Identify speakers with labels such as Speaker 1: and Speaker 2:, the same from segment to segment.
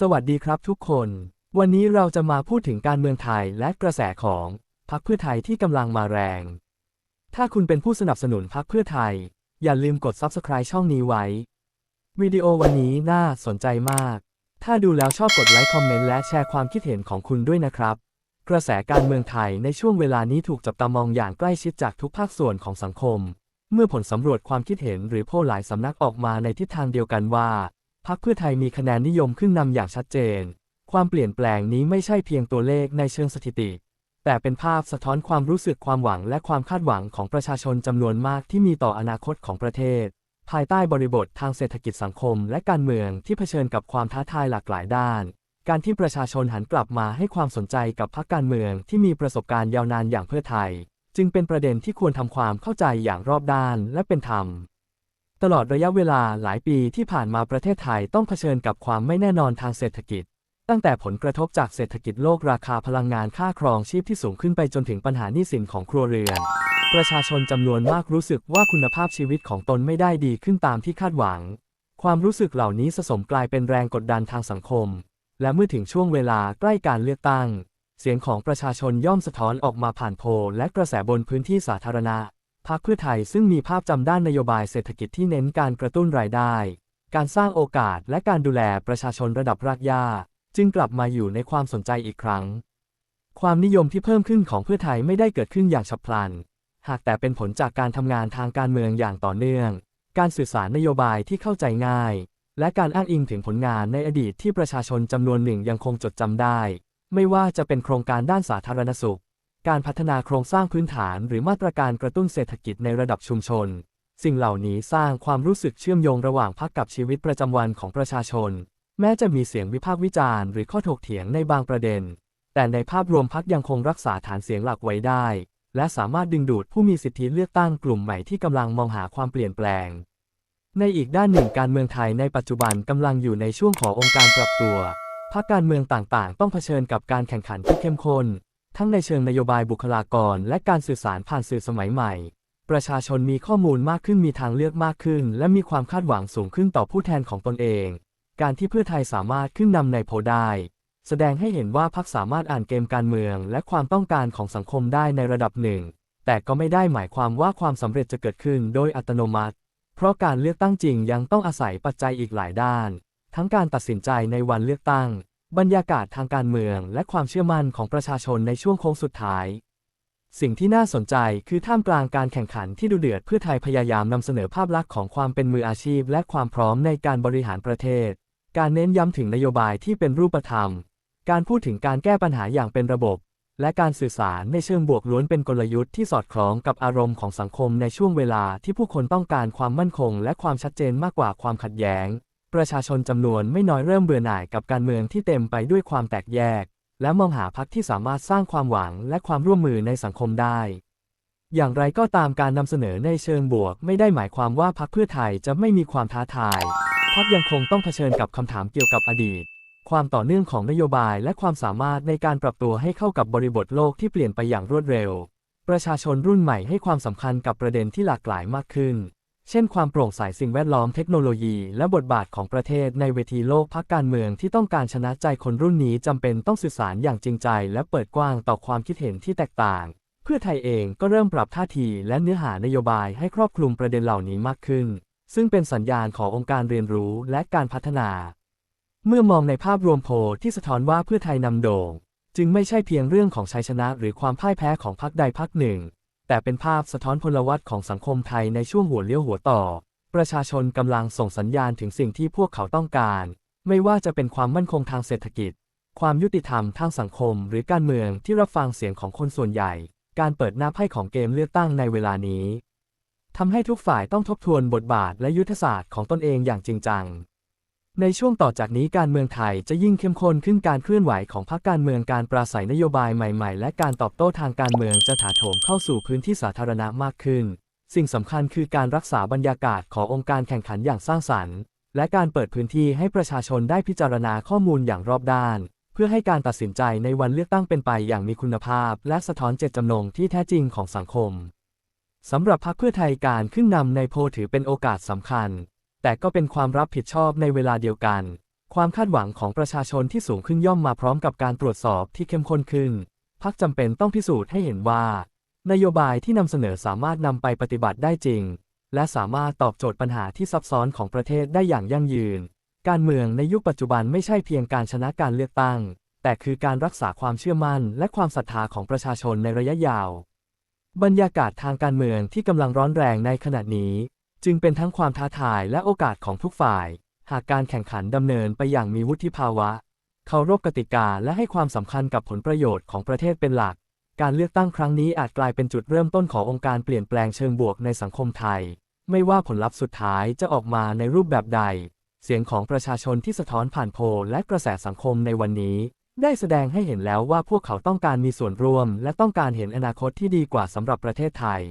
Speaker 1: สวัสดีครับทุกคน วันนี้เราจะมาพูดถึงการเมืองไทยและกระแสของพรรคเพื่อไทยที่กำลังมาแรง ถ้าคุณเป็นผู้สนับสนุนพรรคเพื่อไทย อย่าลืมกด Subscribe ช่องนี้ไว้ วิดีโอวันนี้น่าสนใจมาก ถ้าดูแล้วชอบกดไลค์คอมเมนต์และแชร์ความคิดเห็นของคุณด้วยนะครับ กระแสการเมืองไทยในช่วงเวลานี้ถูกจับตามองอย่างใกล้ชิดจากทุกภาคส่วนของสังคม เมื่อผลสำรวจความคิดเห็นหรือโพลหลายสำนักออกมาในทิศทางเดียวกันว่า พรรคเพื่อไทยมีคะแนนนิยมขึ้นนำอย่างชัดเจน ความเปลี่ยนแปลงนี้ไม่ใช่เพียงตัวเลขในเชิงสถิติ แต่เป็นภาพสะท้อนความรู้สึกความหวังและความคาดหวังของประชาชนจำนวนมากที่มีต่ออนาคตของประเทศ ภายใต้บริบททางเศรษฐกิจสังคมและการเมืองที่เผชิญกับความท้าทายหลากหลายด้าน การที่ประชาชนหันกลับมาให้ความสนใจกับพรรคการเมืองที่มีประสบการณ์ยาวนานอย่างเพื่อไทย จึงเป็นประเด็นที่ควรทำความเข้าใจอย่างรอบด้านและเป็นธรรม ตลอดระยะเวลาหลายปีที่ผ่านมาประเทศไทยต้องเผชิญกับความไม่แน่นอนทางเศรษฐกิจ ตั้งแต่ผลกระทบจากเศรษฐกิจโลกราคาพลังงานค่าครองชีพที่สูงขึ้นไปจนถึงปัญหาหนี้สินของครัวเรือน ประชาชนจำนวนมากรู้สึกว่าคุณภาพชีวิตของตนไม่ได้ดีขึ้นตามที่คาดหวัง ความรู้สึกเหล่านี้สะสมกลายเป็นแรงกดดันทางสังคม และเมื่อถึงช่วงเวลาใกล้การเลือกตั้ง เสียงของประชาชนย่อมสะท้อนออกมาผ่านโพลและกระแสบนพื้นที่สาธารณะ พรรคเพื่อไทยซึ่งมีภาพจำด้านนโยบายเศรษฐกิจที่เน้นการกระตุ้นรายได้ การสร้างโอกาสและการดูแลประชาชนระดับรากหญ้า จึงกลับมาอยู่ในความสนใจอีกครั้ง ความนิยมที่เพิ่มขึ้นของเพื่อไทยไม่ได้เกิดขึ้นอย่างฉับพลัน หากแต่เป็นผลจากการทำงานทางการเมืองอย่างต่อเนื่อง การสื่อสารนโยบายที่เข้าใจง่าย และการอ้างอิงถึงผลงานในอดีตที่ประชาชนจำนวนหนึ่งยังคงจดจำได้ ไม่ว่าจะเป็นโครงการด้านสาธารณสุข การพัฒนาโครงสร้างพื้นฐานหรือมาตรการกระตุ้นเศรษฐกิจในระดับชุมชน สิ่งเหล่านี้สร้างความรู้สึกเชื่อมโยงระหว่างพรรคกับชีวิตประจำวันของประชาชน แม้จะมีเสียงวิพากษ์วิจารณ์หรือข้อถกเถียงในบางประเด็น แต่ในภาพรวมพรรคยังคงรักษาฐานเสียงหลักไว้ได้ และสามารถดึงดูดผู้มีสิทธิเลือกตั้งกลุ่มใหม่ที่กำลังมองหาความเปลี่ยนแปลง ในอีกด้านหนึ่งการเมืองไทยในปัจจุบันกำลังอยู่ในช่วงขององค์การปรับตัวพรรคการเมืองต่างๆ ต้องเผชิญกับการแข่งขันที่เข้มข้น ทั้งในเชิงนโยบายบุคลากร และการสื่อสารผ่านสื่อสมัยใหม่ ประชาชนมีข้อมูลมากขึ้นมีทางเลือกมากขึ้น และมีความคาดหวังสูงขึ้นต่อผู้แทนของตนเอง การที่เพื่อไทยสามารถขึ้นนำในโพได้ แสดงให้เห็นว่าพรรคสามารถอ่านเกมการเมือง และความต้องการของสังคมได้ในระดับหนึ่ง แต่ก็ไม่ได้หมายความว่าความสำเร็จจะเกิดขึ้นโดยอัตโนมัติ เพราะการเลือกตั้งจริงยังต้องอาศัยปัจจัยอีกหลายด้าน ทั้งการตัดสินใจในวันเลือกตั้ง บรรยากาศทางการเมืองและความเชื่อมั่นของประชาชนในช่วงโค้งสุดท้าย สิ่งที่น่าสนใจคือท่ามกลางการแข่งขันที่ดุเดือดเพื่อไทยพยายามนำเสนอภาพลักษณ์ของความเป็นมืออาชีพ และความพร้อมในการบริหารประเทศ การเน้นย้ำถึงนโยบายที่เป็นรูปธรรม การพูดถึงการแก้ปัญหาอย่างเป็นระบบ และการสื่อสารในเชิงบวกล้วนเป็นกลยุทธ์ที่สอดคล้องกับอารมณ์ของสังคมในช่วงเวลาที่ผู้คนต้องการความมั่นคง และความชัดเจนมากกว่าความขัดแย้ง ประชาชนจำนวนไม่น้อยเริ่มเบื่อหน่ายกับการเมืองที่เต็มไปด้วยความแตกแยก และมองหาพรรคที่สามารถสร้างความหวังและความร่วมมือในสังคมได้ อย่างไรก็ตามการนำเสนอในเชิงบวก ไม่ได้หมายความว่าพรรคเพื่อไทยจะไม่มีความท้าทายพรรคยังคงต้องเผชิญกับคำถามเกี่ยวกับอดีต ความต่อเนื่องของนโยบายและความสามารถในการปรับตัวให้เข้ากับบริบทโลกที่เปลี่ยนไปอย่างรวดเร็ว ประชาชนรุ่นใหม่ให้ความสำคัญกับประเด็นที่หลากหลายมากขึ้น เช่นความโปร่งใสสิ่งแวดล้อมเทคโนโลยี และบทบาทของประเทศในเวทีโลกพักการเมืองที่ต้องการชนะใจคนรุ่นนี้จำเป็นต้องสื่อสารอย่างจริงใจ และเปิดกว้างต่อความคิดเห็นที่แตกต่าง เพื่อไทยเองก็เริ่มปรับท่าทีและเนื้อหานโยบายให้ครอบคลุมประเด็นเหล่านี้มากขึ้น ซึ่งเป็นสัญญาณขององค์การเรียนรู้และการพัฒนา เมื่อมองในภาพรวมโพลที่สะท้อนว่าเพื่อไทยนำโด่ง จึงไม่ใช่เพียงเรื่องของชัยชนะหรือความพ่ายแพ้ของพรรคใดพรรคหนึ่ง แต่เป็นภาพสะท้อนพลวัตของสังคมไทยในช่วงหัวเลี้ยวหัวต่อ ประชาชนกำลังส่งสัญญาณถึงสิ่งที่พวกเขาต้องการ ไม่ว่าจะเป็นความมั่นคงทางเศรษฐกิจ ความยุติธรรมทางสังคม หรือการเมืองที่รับฟังเสียงของคนส่วนใหญ่ การเปิดหน้าไพ่ของเกมเลือกตั้งในเวลานี้ทำให้ทุกฝ่ายต้องทบทวนบทบาทและยุทธศาสตร์ของตนเองอย่างจริงจัง ในช่วงต่อจากนี้การเมืองไทยจะยิ่งเข้มข้นขึ้นการเคลื่อนไหวของพรรคการเมืองการปราศัยนโยบายใหม่ๆ และการตอบโต้ทางการเมืองจะถาโถมเข้าสู่พื้นที่สาธารณะมากขึ้น สิ่งสำคัญคือการรักษาบรรยากาศขององค์การแข่งขันอย่างสร้างสรรค์ และการเปิดพื้นที่ให้ประชาชนได้พิจารณาข้อมูลอย่างรอบด้าน เพื่อให้การตัดสินใจในวันเลือกตั้งเป็นไปอย่างมีคุณภาพ และสะท้อนเจตจำนงที่แท้จริงของสังคมสำหรับพรรคเพื่อไทยการขึ้นนำในโพถือเป็นโอกาสสำคัญ แต่ก็เป็นความรับผิดชอบในเวลาเดียวกัน ความคาดหวังของประชาชนที่สูงขึ้นย่อมมาพร้อมกับการตรวจสอบที่เข้มข้นขึ้น พักจำเป็นต้องพิสูจน์ให้เห็นว่า นโยบายที่นำเสนอสามารถนำไปปฏิบัติได้จริง และสามารถตอบโจทย์ปัญหาที่ซับซ้อนของประเทศได้อย่างยั่งยืน การเมืองในยุคปัจจุบันไม่ใช่เพียงการชนะการเลือกตั้ง แต่คือการรักษาความเชื่อมั่น และความศรัทธาของประชาชนในระยะยาว บรรยากาศทางการเมืองที่กำลังร้อนแรงในขณะนี้ จึงเป็นทั้งความท้าทายและโอกาสของทุกฝ่าย หากการแข่งขันดำเนินไปอย่างมีวุฒิภาวะ เคารพกติกาและให้ความสำคัญกับผลประโยชน์ของประเทศเป็นหลัก การเลือกตั้งครั้งนี้อาจกลายเป็นจุดเริ่มต้นขององค์การเปลี่ยนแปลงเชิงบวกในสังคมไทย ไม่ว่าผลลัพธ์สุดท้ายจะออกมาในรูปแบบใด เสียงของประชาชนที่สะท้อนผ่านโพลและกระแสสังคมในวันนี้ ได้แสดงให้เห็นแล้วว่าพวกเขาต้องการมีส่วนร่วม และต้องการเห็นอนาคตที่ดีกว่าสำหรับประเทศไทย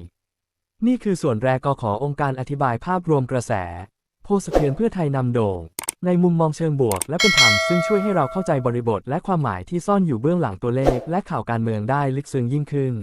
Speaker 1: นี่คือส่วนแรกขอองค์การอธิบายภาพรวมกระแส โพสเทือนเพื่อไทยนำโด่ง ในมุมมองเชิงบวกและเป็นธรรมซึ่งช่วยให้เราเข้าใจบริบทและความหมายที่ซ่อนอยู่เบื้องหลังตัวเลขและข่าวการเมืองได้ลึกซึ้งยิ่งขึ้น